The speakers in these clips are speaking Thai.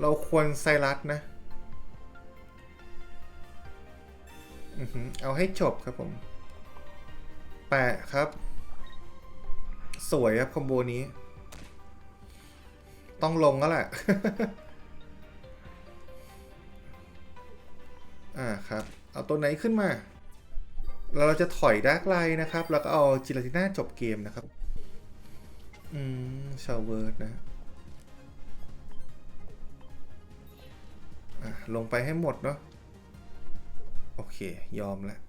เราควรไซรัสนะเอาให้จบครับผม แปะครับ สวยครับคอมโบนี้ ต้องลงแล้วแหละ อ่าครับ เอาตัวไหนขึ้นมา เราจะถอยดาร์กไลน์นะครับ แล้วก็เอาจิลาติน่าจบเกมนะครับ อืมชาวเวิร์ดนะ ลงไปให้หมดเนาะโอเค ยอมแล้ว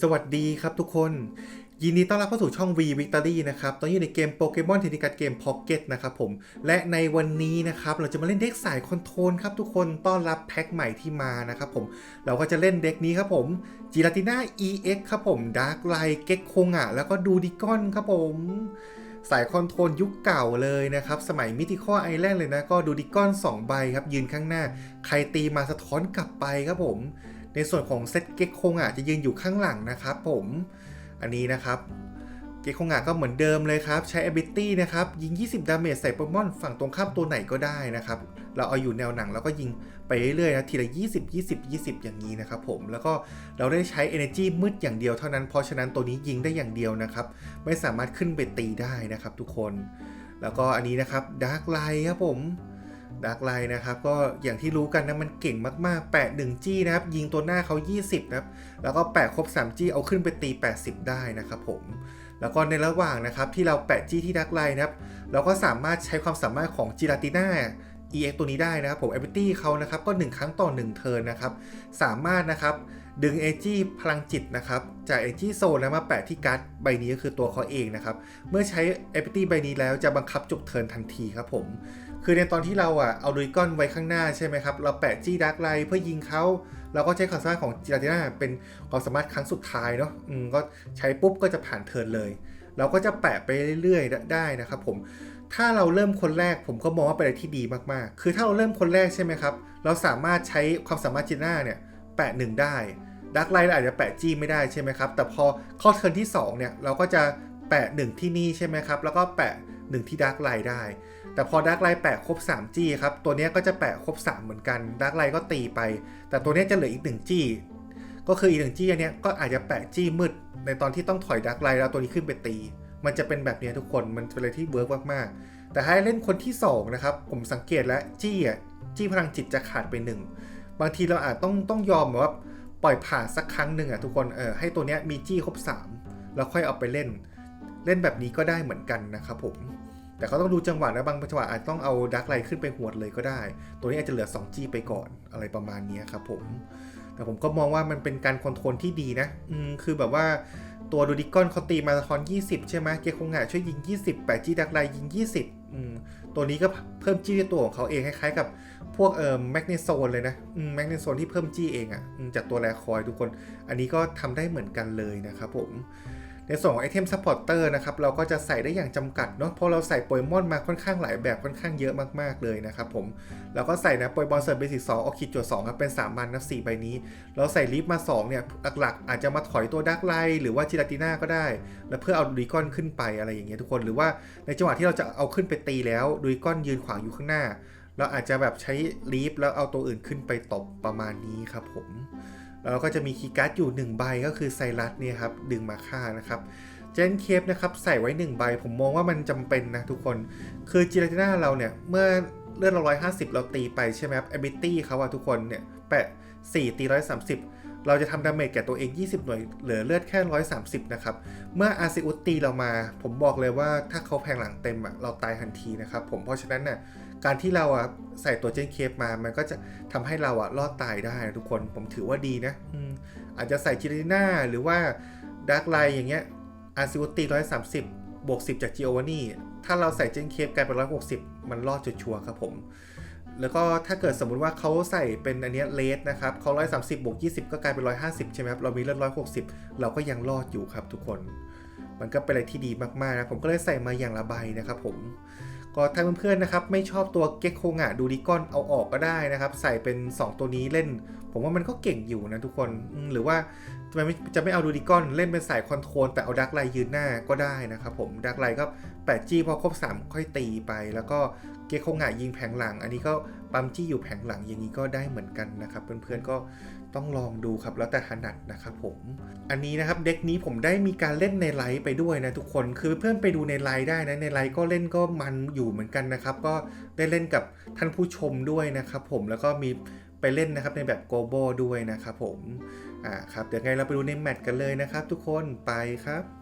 สวัสดีครับทุกคน ยินดีต้อนรับเข้าสู่ช่อง V Victory นะครับ ตอนนี้อยู่ในเกมโปเกมอนเทนนิการเกม Pocket นะครับผม และในวันนี้นะครับ เราจะมาเล่นเด็กสายคอนโทรลครับทุกคน ต้อนรับแพ็คใหม่ที่มานะครับผม เราก็จะเล่นเด็กนี้ครับผมจิราติน่า EX ครับผมดาร์กไลเก็กโคงะแล้วก็ดูดิกอนครับผมสายคอนโทรลยุคเก่าเลยนะครับ สมัยมิติคอไอแลนด์เลยนะ ก็ดูดิกอน 2 ใบครับ ยืนข้างหน้า ใครตีมาสะท้อนกลับไปครับผม ในส่วนของเซตเก็กโคงอะจะยืนอยู่ข้างหลังนะครับผม อันนี้นะครับเกคงงะก็เหมือนเดิมเลยครับ ใช้ ability นะครับ ยิง 20 ดาเมจใส่โปเกมอนฝั่งตรงข้ามตัวไหนก็ได้นะครับ เราเอาอยู่แนวหนังแล้วก็ยิงไปเรื่อยๆนะทีละ 20 20 20 อย่างนี้นะครับผมแล้วก็เราได้ใช้ energy มืดอย่างเดียวเท่านั้น เพราะฉะนั้นตัวนี้ยิงได้อย่างเดียวนะครับ ไม่สามารถขึ้นไปตีได้นะครับทุกคน แล้วก็อันนี้นะครับ Dark Light ครับผม ดาร์กไลน์นะครับ ก็อย่างที่รู้กันนะมันเก่งมากๆแปะ1จี้นะครับ ยิงตัวหน้าเขา 20 นะครับ แล้วก็แปะครบ3จี้เอาขึ้นไปตี 80 ได้นะครับผมแล้วก็ในระหว่างนะครับที่เราแปะจี้ที่ดักไลน์นะครับเราก็สามารถใช้ความสามารถของจิราติน่า EX ตัวนี้ได้นะครับผม ability เขานะครับก็ 1 ครั้งต่อ 1 เทิร์นนะครับ สามารถนะครับดึงเอจี้พลังจิตนะครับจากเอจี้โซนแล้วมาแปะที่การ์ดใบนี้ก็คือตัวเขาเองนะครับ เมื่อใช้ ability ใบนี้แล้วจะบังคับจบเทิร์นทันทีครับผม คือในตอนที่เราอะเอาดุยก้อนไว้ข้างหน้าใช่ไหมครับ เราแปะจี้ดักไลเพื่อยิงเขาเราก็ใช้ความสามารถของจิราติน่าเป็นความสามารถครั้งสุดท้ายเนาะอืมก็ใช้ปุ๊บก็จะผ่านเทิร์นเลย เราก็จะแปะไปเรื่อยๆได้นะครับผมถ้าเราเริ่มคนแรกผมก็มองว่าเป็นอะไรที่ดีมากๆ คือถ้าเราเริ่มคนแรกใช่ไหมครับ เราสามารถใช้ความสามารถจิน่าเนี่ยแปะหนึ่งได้ดักไลเราอาจจะแปะจี้ไม่ได้ใช่ไหมครับ แต่พอเข้าเทิร์นที่สองเนี่ยเราก็จะแปะหนึ่งที่นี่ใช่ไหมครับ แล้วก็แปะหนึ่งที่ดักไลได้ แต่พอดักไลแปะครบ 3 จี้ครับ ตัวนี้ก็จะแปะครบ 3 เหมือนกันดักไลก็ตีไป แต่ตัวนี้จะเหลืออีก 1 จี้ ก็คืออีกหนึ่งจี้อันนี้ก็อาจจะแปะจี้มืด ในตอนที่ต้องถอยดักไลแล้วตัวนี้ขึ้นไปตี มันจะเป็นแบบนี้ทุกคนมันเป็นอะไรที่เวิร์กมากๆแต่ถ้เล่นคนที่ 2 นะครับ ผมสังเกตแล้วจี้อะจี้พลังจิตจะขาดไปหนึ่งบางทีเราอาจต้องต้องยอมแบบว่าปล่อยผ่านสักครั้งหนึ่งอะทุกคนเออให้ตัวนี้มีจี้ครบ 3 แล้วค่อยเอาไปเล่น เล่นแบบนี้ก็ได้เหมือนกันนะครับผม แต่เขาต้องดูจังหวะนะบางจังหวะอาจต้องเอาดักไลขึ้นไปหวดเลยก็ได้ ตัวนี้อาจจะเหลือ 2G ไปก่อนอะไรประมาณนี้ครับผม แต่ผมก็มองว่ามันเป็นการคอนโทรลที่ดีนะ อืมคือแบบว่าตัวดูดิกอนเขาตีมาราธอน 20 ใช่ไหมเกียร์คงหะช่วยยิง 20แปะจี้ดักไลยิง 20 อืมตัวนี้ก็เพิ่มจี้ในตัวของเขาเองคล้ายๆกับพวกเอ่อแมกนีโซนเลยนะอืมแมกนีโซนที่เพิ่มจี้เองอะ่ะจากตัวแรคอยทุกคน อันนี้ก็ทำได้เหมือนกันเลยนะครับผม ในส่วนของไอเทมซัพพอร์เตอร์นะครับเราก็จะใส่ได้อย่างจำกัดเนาะเพราะเราใส่โปเกมอนมาค่อนข้างหลายแบบค่อนข้างเยอะมากๆเลยนะครับผมเราก็ใส่นะโปเกมอนเซิร์ฟเบสิกสองออคิดจวดสองครับเป็น3มันนะสี่ใบนี้ เราใส่ลิฟมา2เนี่ยหลักๆ อาจจะมาถอยตัวดักไลหรือว่าจิราติน่าก็ได้ แล้วเพื่อเอาดูดิกอนขึ้นไปอะไรอย่างเงี้ยทุกคนหรือว่าในจังหวะที่เราจะเอาขึ้นไปตีแล้วดูดิกอนยืนขวางอยู่ข้างหน้า เราอาจจะแบบใช้ลีฟแล้วเอาตัวอื่นขึ้นไปตบประมาณนี้ครับผม แล้วก็จะมีคีย์การ์ดอยู่ 1 ใบก็คือไซรัสเนี่ยครับดึงมาฆ่านะครับเจนเคปนะครับใส่ไว้ 1 ใบ ผมมองว่ามันจำเป็นนะทุกคนคือจิราติน่าเราเนี่ยเมื่อเลือดเราร้อยห้าสิบเราตีไปใช่ไหมครับ ability เขาอะทุกคนเนี่ยแปะ4ตีร้อยสามสิบเราจะทำดาเมจแก่ตัวเอง 20 หน่วย เหลือเลือดแค่ 130 นะครับ เมื่ออาซิอุตตีเรามา ผมบอกเลยว่าถ้าเขาแพงหลังเต็มอะเราตายทันทีนะครับผม เพราะฉะนั้นน่ะ การที่เราอะใส่ตัวเจนเคปมา มันก็จะทำให้เราอะรอดตายได้ทุกคน ผมถือว่าดีนะอืมอาจจะใส่จิราติน่าหรือว่าดาร์กไลอย่างเงี้ยอาร์ซิวตีร้อยสามสิบบวกสิบจากจิโอวานี่ ถ้าเราใส่เจนเคปกลายเป็นร้อยหกสิบมันรอดจุดชัวร์ครับผม แล้วก็ถ้าเกิดสมมุติว่าเขาใส่เป็นอันเนี้ยเลสนะครับเขาร้อยสามสิบบวกยี่สิบก็กลายเป็นร้อยห้าสิบใช่ไหมครับ เรามีเลือดร้อยหกสิบเราก็ยังรอดอยู่ครับทุกคน มันก็เป็นอะไรที่ดีมากๆนะ ผมก็เลยใส่มาอย่างละใบนะครับผม ก็ถ้าเพื่อนๆนะครับไม่ชอบตัวเก็กโคงะดูดิกอนเอาออกก็ได้นะครับ ใส่เป็น 2 ตัวนี้เล่น ผมว่ามันก็เก่งอยู่นะทุกคนหรือว่าทำไมไม่จะไม่เอาดูดิกอนเล่นเป็นสายคอนโทรลแต่เอาดักไลยืนหน้าก็ได้นะครับผมดักไลก็ 8G พอครบ 3 ค่อยตีไป แล้วก็เกโคงะยิงแผงหลัง อันนี้ก็ปั๊มจี้อยู่แผงหลังอย่างนี้ก็ได้เหมือนกันนะครับเพื่อนๆก็ ต้องลองดูครับแล้วแต่ถนัดนะครับผม อันนี้นะครับเด็กนี้ผมได้มีการเล่นในไลฟ์ไปด้วยนะทุกคนคือเพื่อนไปดูในไลฟ์ได้นะในไลฟ์ก็เล่นก็มันอยู่เหมือนกันนะครับ ก็ได้เล่นกับท่านผู้ชมด้วยนะครับผมแล้วก็มีไปเล่นนะครับในแบบโกโบด้วยนะครับผมอ่าครับเดี๋ยวไงเราไปดูในแมตช์กันเลยนะครับ ทุกคนไปครับ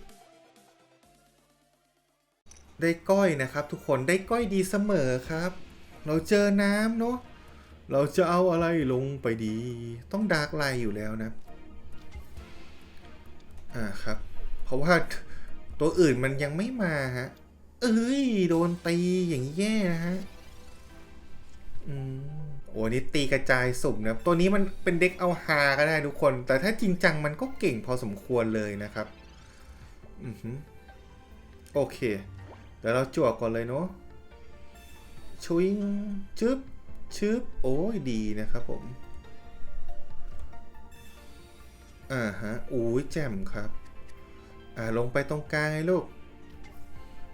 ได้ก้อยนะครับ ทุกคนได้ก้อยดีเสมอครับ เราเจอน้ำเนาะเราจะเอาอะไรลงไปดี ต้องดาร์กไลน์อยู่แล้วนะ อ่าครับ เพราะว่าตัวอื่นมันยังไม่มาฮะ เอ้ย โดนตีอย่างแย่นะฮะ อืม โอ้นี่ตีกระจายสุ่มนะ ตัวนี้มันเป็นเด็กเอาฮาก็ได้ทุกคน แต่ถ้าจริงจังมันก็เก่งพอสมควรเลยนะครับ อือหือโอเค เดี๋ยวเราจวกก่อนเลยเนาะชุยงชึบชึบโอ้ยดีนะครับผม อ่าฮะอุ้ยแจ่มครับ อ่าลงไปตรงกลางไงลูก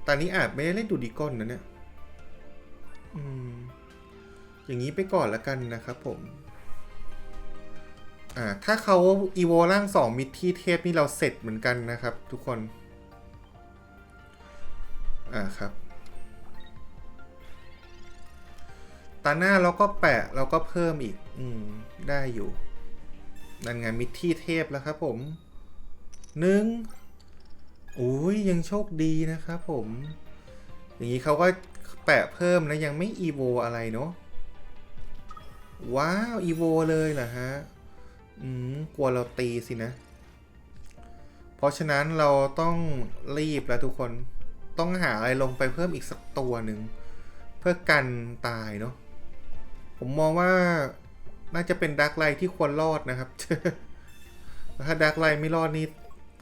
ตอนนี้อาจไม่ได้เล่นดูดีก้อนนะเนี่ย อืม อย่างนี้ไปก่อนละกันนะครับผม อ่า ถ้าเขาอีโวร่างสองมิดที่เทพนี่เราเสร็จเหมือนกันนะครับ ทุกคน อ่าครับ ตาหน้าเราก็แปะเราก็เพิ่มอีก อืม ได้อยู่ นั่นไงมิดที่เทพแล้วครับผมหนึ่งอุ้ยยังโชคดีนะครับผม อย่างนี้เขาก็แปะเพิ่มนะยังไม่อีโวอะไรเนาะว้าวอีโวเลยเหรอฮะ อืม กลัวเราตีสินะ เพราะฉะนั้นเราต้องรีบแล้วทุกคน ต้องหาอะไรลงไปเพิ่มอีกสักตัวหนึ่ง เพื่อกันตายเนาะผมมองว่าน่าจะเป็นดักไลที่ควรรอดนะครับ ถ้าดักไลไม่รอดนี่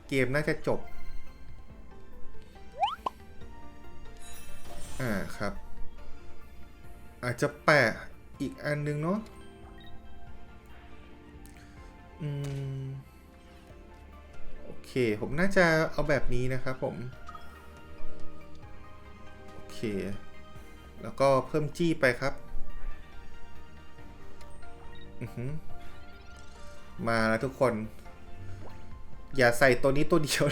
เกมน่าจะจบ อ่าครับ อาจจะแปะอีกอันนึงเนาะอืม โอเค ผมน่าจะเอาแบบนี้นะครับผม แล้วก็เพิ่มจี้ไปครับ มาแล้วทุกคน อย่าใส่ตัวนี้ตัวเดียว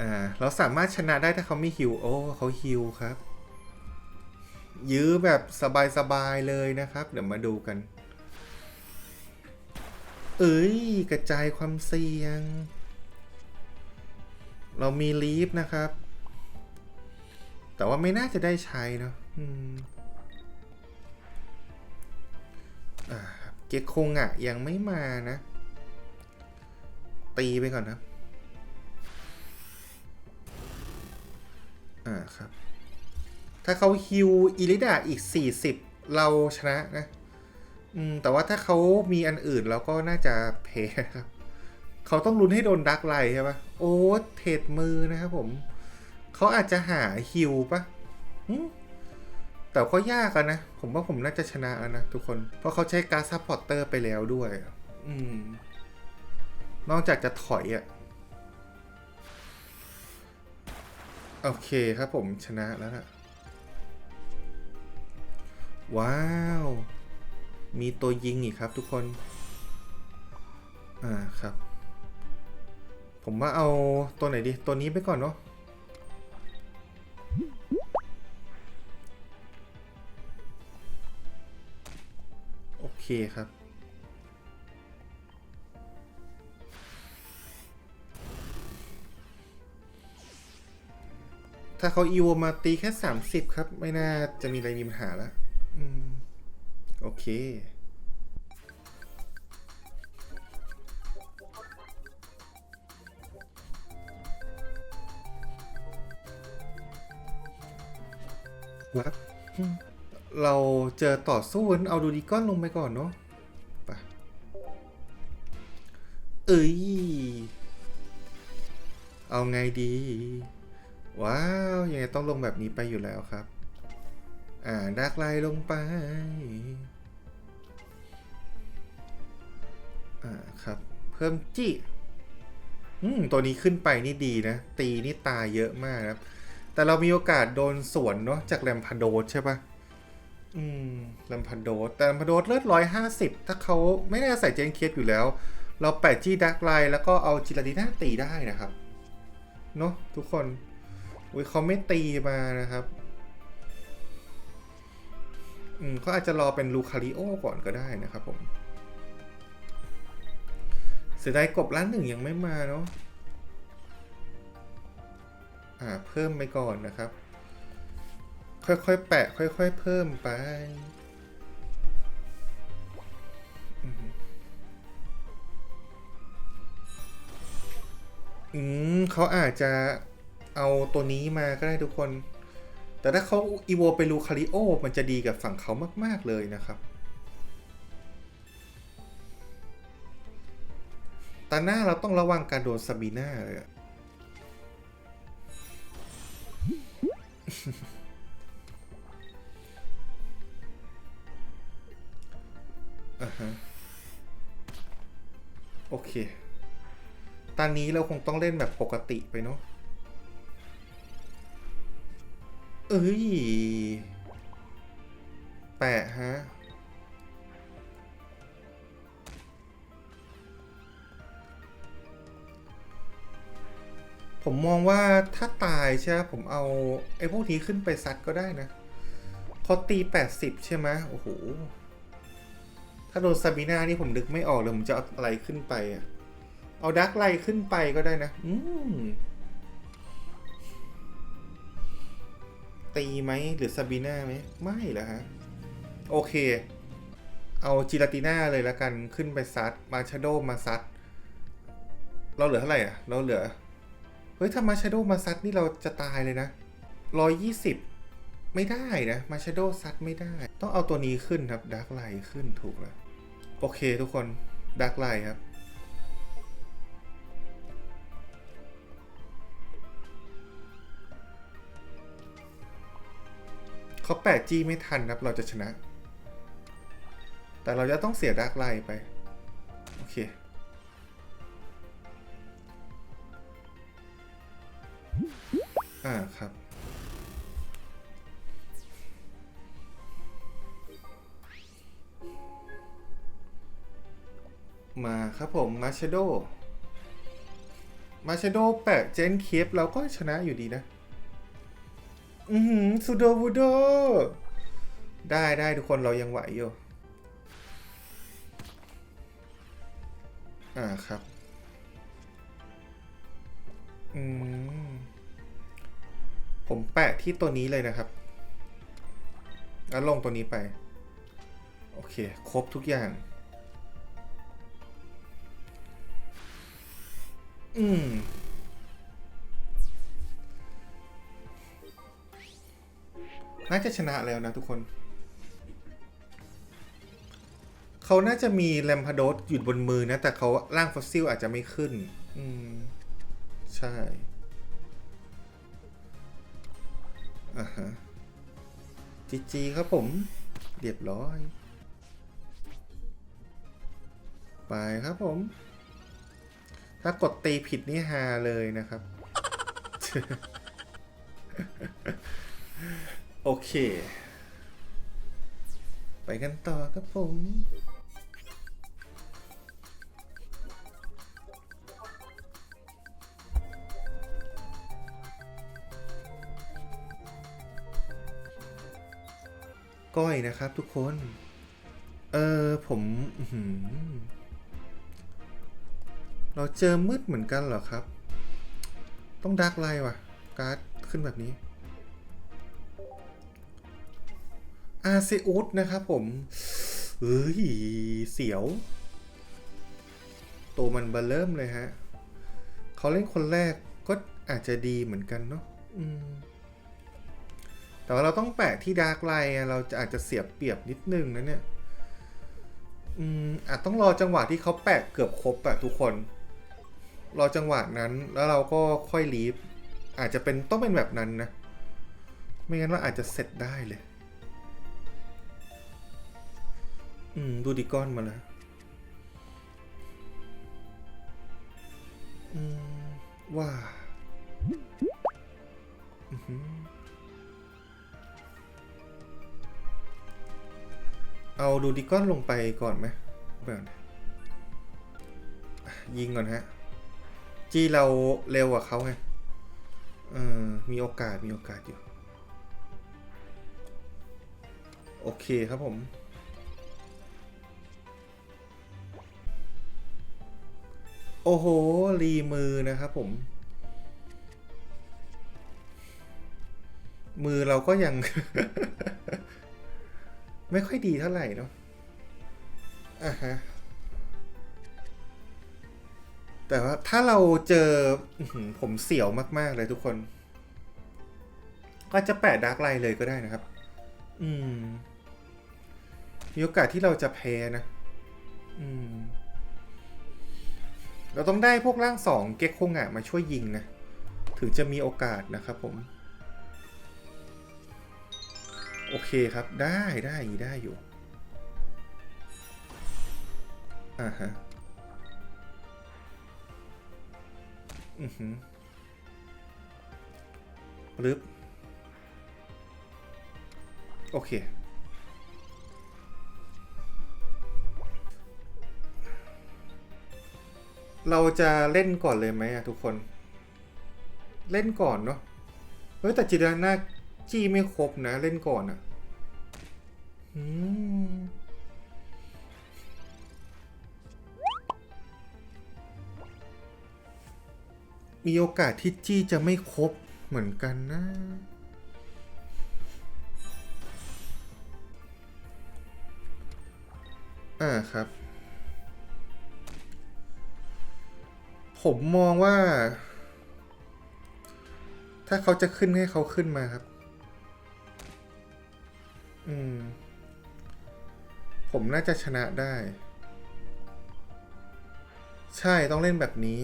อ่า เราสามารถชนะได้ถ้าเขาไม่ฮิว โอ้เขาฮิวครับ ยื้อแบบสบายๆเลยนะครับ เดี๋ยวมาดูกัน เอ้ย กระจายความเสี่ยง เรามีลีฟนะครับ แต่ว่าไม่น่าจะได้ใช้เนอะอ่าครับเกคงอะยังไม่มานะ ตีไปก่อนนะ อ่าครับ ถ้าเขาฮิวอิลิดาอีก 40 เราชนะนะ อืม แต่ว่าถ้าเขามีอันอื่นเราก็น่าจะเพครับ เขาต้องลุ้นให้โดนดักไลใช่ปะโอ้เทรดมือนะครับผม เขาอาจจะหาฮิวปะแต่ก็ยากอะนะ ผมว่าผมน่าจะชนะแล้วนะทุกคน เพราะเขาใช้การซัพพอร์เตอร์ไปแล้วด้วย อืม นอกจากจะถอยอะโอเคครับผมชนะแล้วล่ะว้าว มีตัวยิงอีกครับทุกคน อ่าครับ ผมว่าเอาตัวไหนดี ตัวนี้ไปก่อนเนาะ คครับ ถ้าเขาอีวมาตีแค่ 30 ครับ ไม่น่าจะมีอะไรมีปัญหาแล้วอโอเควัดอืม เราเจอต่อสู้นเอาดูดีก้อนลงไปก่อนเนาะไปเอ้ย เอาไงดี ว้าว ยังไงต้องลงแบบนี้ไปอยู่แล้วครับ อ่าดักไล่ลงไป อ่าครับ เพิ่มจิอืมตัวนี้ขึ้นไปนี่ดีนะ ตีนี่ตายเยอะมากครับ แต่เรามีโอกาสโดนสวนเนาะจากแรมพาโดสใช่ปะ อืมแรมพาโดสแต่แรมพาโดสเลือดร้อยห้าสิบถ้าเขาไม่ได้ใส่เจนเคสอยู่แล้ว เราแปะจี้ดักไลแล้วก็เอาจิลาดีน่าตีได้นะครับ เนาะทุกคนอุ้ยเขาไม่ตีมานะครับ อืมเขาอาจจะรอเป็นลูคาริโอก่อนก็ได้นะครับผม เสียดายกบล้านหนึ่งยังไม่มาเนาะอ่า เพิ่มไปก่อนนะครับ ค่อยๆแปะ ค่อยๆเพิ่มไปอืมเขาอาจจะเอาตัวนี้มาก็ได้ทุกคน แต่ถ้าเขาอีโวไปลูคาริโอ มันจะดีกับฝั่งเขามาก ๆ เลยนะครับ ตาหน้าเราต้องระวังการโดนซาบีน่าเลย อ่าฮะโอเค ตอนนี้เราคงต้องเล่นแบบปกติไปเนาะ เอ้ย แปะฮะ ผมมองว่าถ้าตายใช่ไหมผมเอา ไอ้พวกนี้ขึ้นไปซัดก็ได้นะ พอตี 80 ใช่ไหมโอ้โห ถ้าโดนซาบีนานี่ผมนึกไม่ออกเลย ผมจะเอาอะไรขึ้นไปอะ เอาดักไลขึ้นไปก็ได้นะ อืมตีไหมหรือซาบีนาไหมไม่เหรอฮะ โอเค เอาจิราติน่าเลยละกันขึ้นไปซัด มาชาโดมาซัด เราเหลือเท่าไหร่อะ เราเหลือ เฮ้ย ถ้ามาชาโดมาซัดนี่เราจะตายเลยนะร้อยยี่สิบไม่ได้นะ มาชาโดซัดไม่ได้ ต้องเอาตัวนี้ขึ้นครับดักไลท์ขึ้นถูกแล้ว โอเคทุกคนดักไลครับ เขาแปดจี้ไม่ทันครับ เราจะชนะ แต่เราจะต้องเสียดักไลไป โอเคอ่าครับ มาครับผมมาชโดมาชโดแปะเจนเคฟเราก็ชนะอยู่ดีนะ อือหือสุโดวูโด ได้ได้ทุกคนเรายังไหวอยู่ อ่าครับ อืม ผมแปะที่ตัวนี้เลยนะครับ แล้วลงตัวนี้ไป โอเค ครบทุกอย่าง อืมน่าจะชนะแล้วนะทุกคน เขาน่าจะมีแรมพาโดสอยู่บนมือนะ แต่เขาร่างฟอสซิลอาจจะไม่ขึ้น อืม ใช่อ่าฮะจีจีครับผม เรียบร้อย ไปครับผม ถ้ากดตีผิดนี่ฮาเลยนะครับ โอเค ไปกันต่อครับผมก้อยนะครับทุกคน เออผมอ เราเจอมืดเหมือนกันเหรอครับ ต้องดักไล่ว่ะ การ์ดขึ้นแบบนี้ อาเซอุสนะครับผม เฮ้ย เสียว ตัวมันเบเริ่มเลยฮะ เขาเล่นคนแรกก็อาจจะดีเหมือนกันเนาะแต่ว่าเราต้องแปะที่ดาร์กไลน์เราจะอาจจะเสียบเปรียบนิดนึงนะเนี่ย อืมอาจต้องรอจังหวะที่เขาแปะเกือบครบอะทุกคน รอจังหวะนั้นแล้วเราก็ค่อยลีฟอาจจะเป็นต้องเป็นแบบนั้นนะ ไม่งั้นว่าอาจจะเสร็จได้เลย อืม ดูดิก้อนมาแล้วอืม ว่าอือหือเอาดูดิก้อนลงไปก่อนไหมแบบยิงก่อนฮะ จีเราเร็วกว่าเขาไง เออ มีโอกาส มีโอกาสอยู่ โอเคครับผม โอ้โห รีมือนะครับผม มือเราก็ยัง ไม่ค่อยดีเท่าไหร่เนาะอะฮะ แต่ว่าถ้าเราเจอผมเสียวมากๆเลยทุกคน ก็จะแปะดาร์กไลน์เลยก็ได้นะครับ อืมมีโอกาสที่เราจะแพ้นะ อืม เราต้องได้พวกร่างสองเก็กโคงอะมาช่วยยิงนะ ถึงจะมีโอกาสนะครับผม โอเคครับ ได้ได้ได้อยู่ อ่าฮะ อือหือรึบโอเค เราจะเล่นก่อนเลยไหมอะทุกคน เล่นก่อนเนาะ เฮ้ย แต่จิตนานาจี้ไม่ครบนะ เล่นก่อนอะอืม มีโอกาสที่จี้จะไม่ครบเหมือนกันนะ อ่าครับ ผมมองว่า ถ้าเขาจะขึ้นให้เขาขึ้นมาครับ อืม ผมน่าจะชนะได้ ใช่ต้องเล่นแบบนี้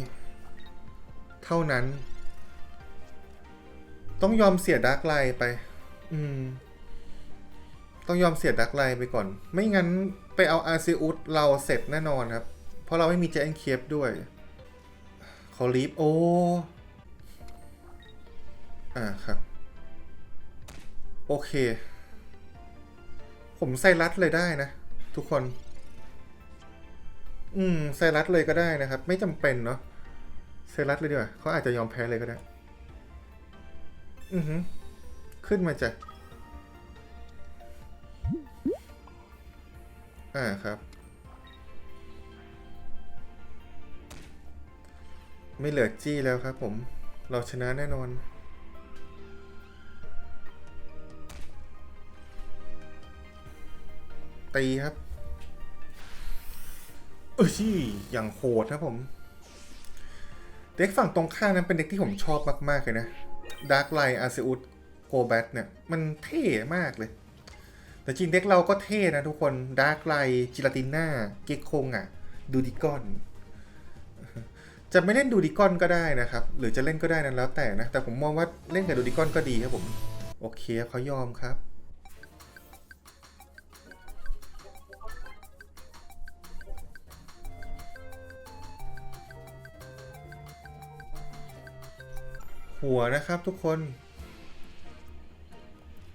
เท่านั้น ต้องยอมเสียดาร์กไลไป อืม ต้องยอมเสียดักไลไปก่อน ไม่งั้นไปเอาอาซิอุสเราเสร็จแน่นอนครับ เพราะเราไม่มีเจนเคฟด้วยเขาลีฟโอ อ่าครับ โอเค ผมใส่รัดเลยได้นะ ทุกคน อืม ใส่รัดเลยก็ได้นะครับ ไม่จำเป็นเนาะ ใส่รัดเลยดีกว่าเขาอาจจะยอมแพ้เลยก็ได้ อือหือ ขึ้นมาจาก อ่าครับ ไม่เหลือจี้แล้วครับผม เราชนะแน่นอนตีครับเออชี่อย่างโหดครับผม เด็กฝั่งตรงข้างนั้นเป็นเด็กที่ผมชอบมาก ๆ เลยนะ Dark Light a r c e u s g o b a t เนี่ย มันเท่มากเลย แต่จริงเด็กเราก็เท่นะทุกคนดาร์กไลจิลาติน่าเกกคงอะ ดูดิกอน จะไม่เล่นดูดิกอนก็ได้นะครับ หรือจะเล่นก็ได้นั้นแล้วแต่นะ แต่ผมมองว่าเล่นกับดูดิกอนก็ดีครับผม โอเคเขายอมครับ หัวนะครับทุกคน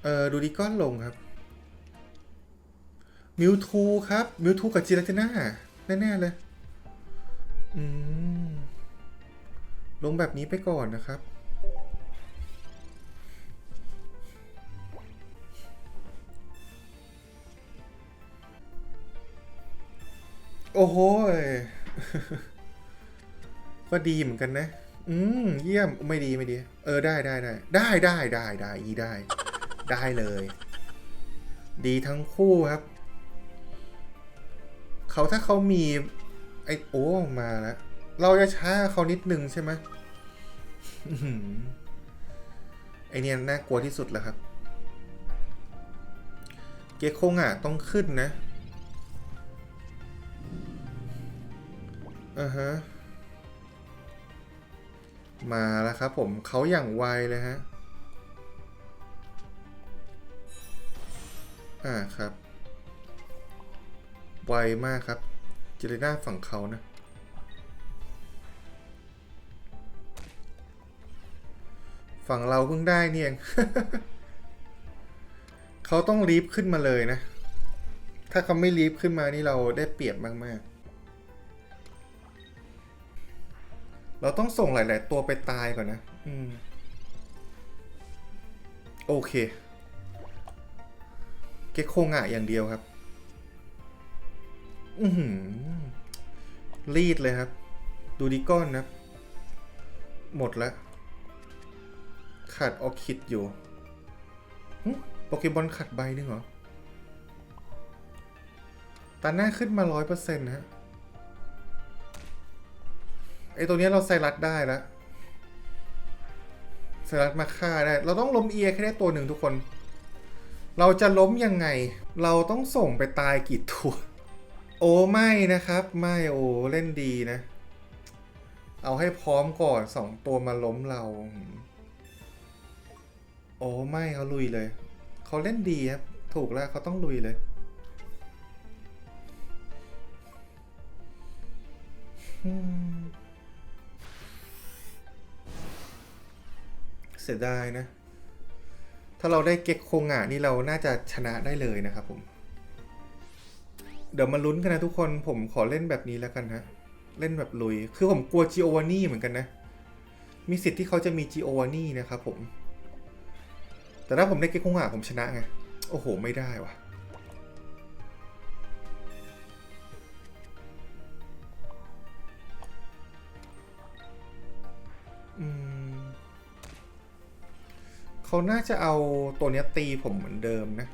เออดูดิกอนลงครับ มิวทูครับ มิวทูกับจิราติน่าแน่ๆเลย อืม ลงแบบนี้ไปก่อนนะครับโอ้โห ก็ดีเหมือนกันนะ อืมเยี่ยมไม่ดีไม่ดี เออได้ได้ได้ได้ได้ได้ได้อีได้ ได้เลย ดีทั้งคู่ครับ เขาถ้าเขามี ไอโอ้มาแล้ว เราจะช้าเขานิดนึงใช่ไหมไอเนี่ยน่ากลัวที่สุดแล้วครับ เกคงอะต้องขึ้นนะอ่าฮะ มาแล้วครับผมเขาอย่างไวเลยฮะ อ่าครับ ไวมากครับ เจเลน่าฝั่งเขานะ ฝั่งเราเพิ่งได้เนี่ยเองเขาต้องรีบขึ้นมาเลยนะ ถ้าเขาไม่รีบขึ้นมานี่เราได้เปรียบมาก ๆ เราต้องส่งหลาย ๆ ตัวไปตายก่อนนะ อืม โอเค เก็กโคงะอย่างเดียวครับ อือหือรีดเลยครับ ดูดิก้อนนะ หมดแล้วขาดออคิดอยู่หึโปเกบอลขาดใบนึงเหรอตาหน้าขึ้นมาร้อยเปอร์เซ็นต์ฮะ ไอ้ตัวนี้เราไซรัสได้แล้วไซรัสมาฆ่าได้ เราต้องล้มเอียแค่ได้ตัวหนึ่งทุกคน เราจะล้มยังไง เราต้องส่งไปตายกี่ตัว โอ้ไม่นะครับ ไม่โอ้เล่นดีนะ เอาให้พร้อมก่อนสองตัวมาล้มเรา โอ้ไม่เขาลุยเลย เขาเล่นดีครับ ถูกแล้วเขาต้องลุยเลยอืม เสียดายนะ ถ้าเราได้เก็กโคงอะนี่เราน่าจะชนะได้เลยนะครับผม เดี๋ยวมาลุ้นกันนะทุกคนผมขอเล่นแบบนี้แล้วกันฮะเล่นแบบลุย คือผมกลัวจิโอวานี่เหมือนกันนะ มีสิทธิ์ที่เขาจะมีจิโอวานี่นะครับผม แต่ถ้าผมได้เก็กโคงอะผมชนะไง โอ้โห ไม่ได้ว่ะ เขาน่าจะเอาตัวนี้ตีผมเหมือนเดิมนะ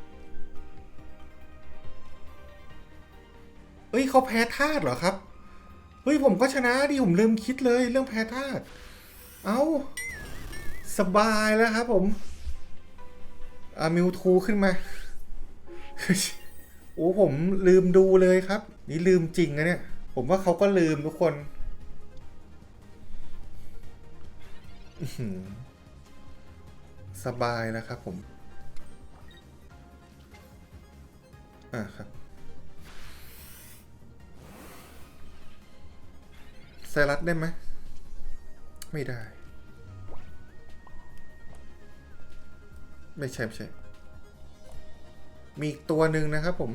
เอ้ยเขาแพ้ธาตุเหรอครับ เฮ้ยผมก็ชนะดิผมลืมคิดเลยเรื่องแพ้ธาตุ เอา้า สบายแล้วครับผมอามิวทูขึ้นมา โอ้ผมลืมดูเลยครับ นี่ลืมจริงนะเนี่ย ผมว่าเขาก็ลืมทุกคน สบายแล้วครับผม อ่าครับ ไซรัสได้ไหม ไม่ได้ ไม่ใช่ ไม่ใช่ มีอีกตัวหนึ่งนะครับผม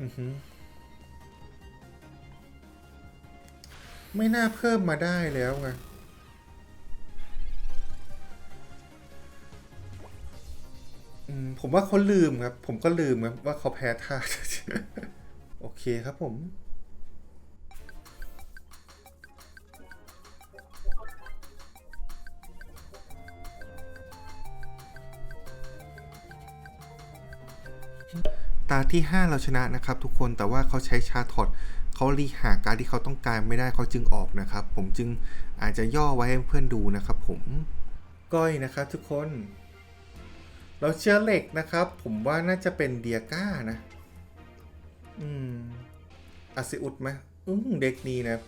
อือหือ ไม่น่าเพิ่มมาได้แล้วไงผมว่าเขาลืมครับ ผมก็ลืมครับว่าเขาแพ้ธาโอเคครับผม ตาที่ 5 เราชนะนะครับทุกคนแต่ว่าเขาใช้ชาถอด เขารีหาการที่เขาต้องการไม่ได้เขาจึงออกนะครับ ผมจึงอาจจะย่อไว้ให้เพื่อนดูนะครับ ผมก้อยนะครับทุกคน เราเชื่อเหล็กนะครับ ผมว่าน่าจะเป็นเดียก้านะ อืมอาซิอุดไหมอืมเด็กนี้นะ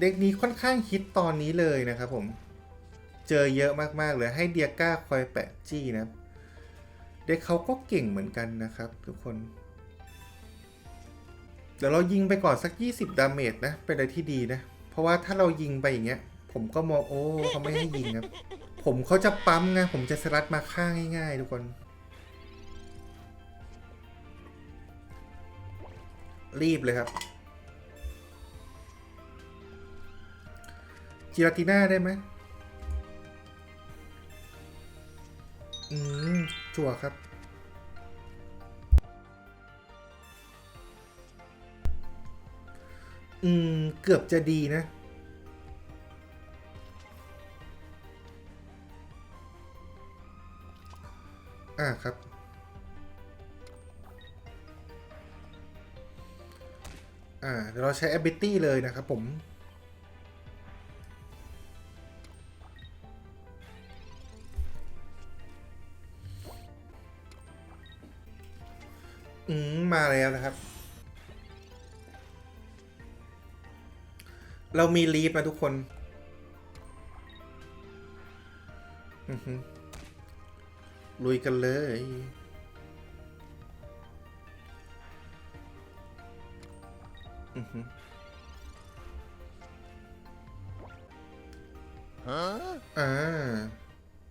เด็กนี้ค่อนข้างฮิตตอนนี้เลยนะครับ ผม เจอเยอะมากๆเลยให้เดียก้าคอยแปะจี้นะเด็กเขาก็เก่งเหมือนกันนะครับ ทุกคน เดี๋ยวเรายิงไปก่อนสัก 20 ดาเมจนะ เป็นอะไรที่ดีนะ เพราะว่าถ้าเรายิงไปอย่างเงี้ย ผมก็มองโอ้เขาไม่ให้ยิงครับ ผมเขาจะปั๊มไงผมจะสลัดมาฆ่าง่ายๆ ทุกคน รีบเลยครับ จิราติน่าได้ไหมอืมจั่วครับ อืม เกือบจะดีนะ อ่าครับ อ่า เดี๋ยวเราใช้ ability เลยนะครับผมอืม มาแล้วนะครับ เรามีลีฟนะทุกคนอือฮึลุยกันเลย อือฮึอ่า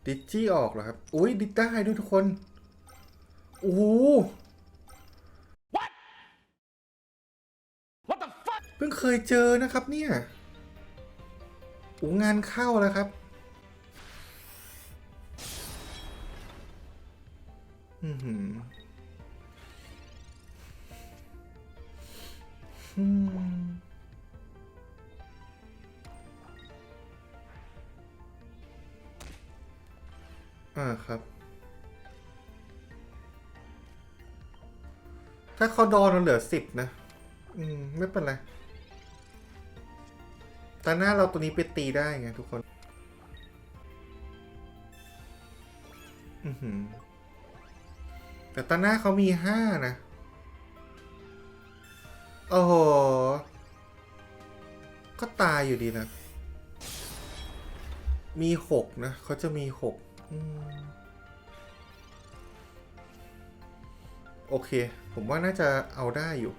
ดิจจี้ออกเหรอครับ อุ้ยดิดได้ด้วยทุกคน โอ้โหเพิ่งเคยเจอนะครับเนี่ยโอ้งานเข้าแล้วครับ อือหืออืมอ่าครับ ถ้าเขาดอนเราเหลือสิบนะ อืม ไม่เป็นไร ตาหน้าเราตัวนี้ไปตีได้ไงทุกคน อือหือ แต่ตาหน้าเขามีห้านะ โอ้โห ก็ตายอยู่ดีนะ มีหกนะ เขาจะมีหกโอเค ผมว่าน่าจะเอาได้อยู่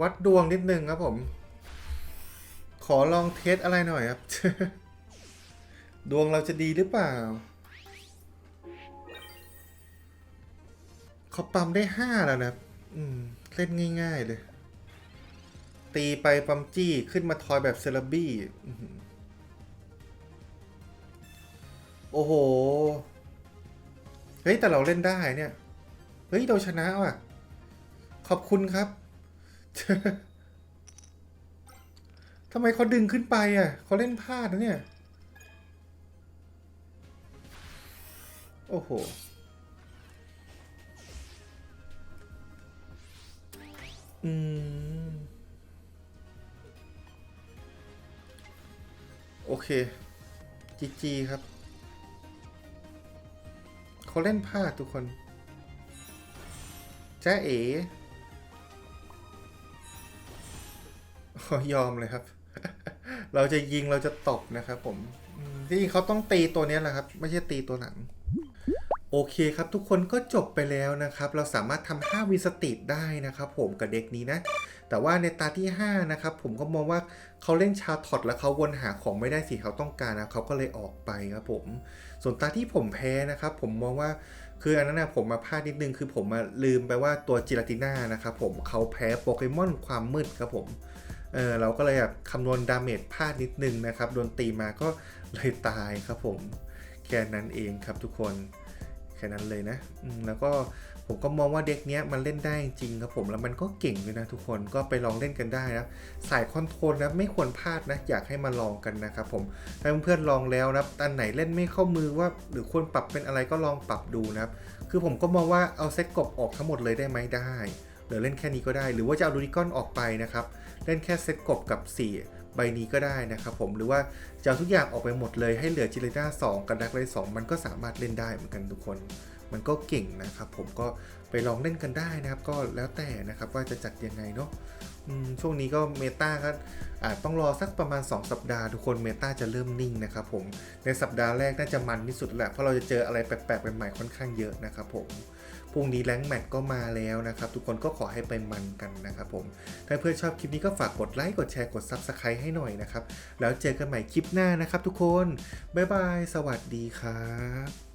วัดดวงนิดนึงครับผม ขอลองเทสอะไรหน่อยครับ ดวงเราจะดีหรือเปล่า เขาปั๊มได้ห้าแล้วนะอืม เล่นง่ายๆเลย ตีไปปั๊มจี้ขึ้นมาทอยแบบเซลบี้โอ้โห เฮ้ย แต่เราเล่นได้เนี่ย เฮ้ย เราชนะว่ะ ขอบคุณครับ ทำไมเขาดึงขึ้นไปอะเขาเล่นพลาดนะเนี่ย โอ้โห อืม โอเค จีจีครับ เขาเล่นพลาดทุกคน จ้าเอ๋ ยอมเลยครับ เราจะยิงเราจะตบนะครับผมที่จริงเขาต้องตีตัวนี้แหละครับ ไม่ใช่ตีตัวหลัง โอเคครับทุกคนก็จบไปแล้วนะครับ เราสามารถทำ5วิสติดได้นะครับผมกับเด็กนี้นะ แต่ว่าในตาที่ 5 นะครับ ผมก็มองว่าเขาเล่นชาร์ทอตแล้วเขาวนหาของไม่ได้สิเขาต้องการนะเขาก็เลยออกไปครับผม ส่วนตาที่ผมแพ้นะครับ ผมมองว่าคืออันนั้นนะผมมาพลาดนิดนึงคือผมมาลืมไปว่าตัวจิราติน่านะครับผมเขาแพ้โปเกมอนความมืดครับผม เออเราก็เลยแบบคำนวณดาเมจพลาดนิดนึงนะครับโดนตีมาก็เลยตายครับผม แค่นั้นเองครับทุกคนแค่นั้นเลยนะแล้วก็ผมก็มองว่าเด็กเนี้ยมันเล่นได้จริงครับผมแล้วมันก็เก่งด้วยนะทุกคนก็ไปลองเล่นกันได้นะสายคอนโทรลนะไม่ควรพลาดนะอยากให้มาลองกันนะครับผมถ้าเพื่อนๆลองแล้วนะอันไหนเล่นไม่เข้ามือว่า หรือควรปรับเป็นอะไรก็ลองปรับดูนะครับคือผมก็มองว่าเอาเซตกบออกทั้งหมดเลยได้ไหมได้ หรือเล่นแค่นี้ก็ได้ หรือว่าจะเอาดูดิกอนออกไปนะครับ เล่นแค่เซตกบกับ 4 ใบนี้ก็ได้นะครับผมหรือว่าจะเอาทุกอย่างออกไปหมดเลยให้เหลือจิเลน่า2กับดักไลสองมันก็สามารถเล่นได้เหมือนกันทุกคน มันก็เก่งนะครับผมก็ไปลองเล่นกันได้นะครับ ก็แล้วแต่นะครับว่าจะจัดยังไงเนาะช่วงนี้ก็เมตาก็อาจต้องรอสักประมาณ 2 สัปดาห์ทุกคนเมตาจะเริ่มนิ่งนะครับผม ในสัปดาห์แรกน่าจะมันที่สุดแหละ เพราะเราจะเจออะไรแปลกๆใหม่ๆค่อนข้างเยอะนะครับผม รุ่งนี้แรงแมทก็มาแล้วนะครับ ทุกคนก็ขอให้ไปมันกันนะครับผม ถ้าเพื่อนชอบคลิปนี้ก็ฝากกดไลค์กดแชร์กด Subscribe ให้หน่อยนะครับ แล้วเจอกันใหม่คลิปหน้านะครับทุกคน บ๊ายบาย สวัสดีครับ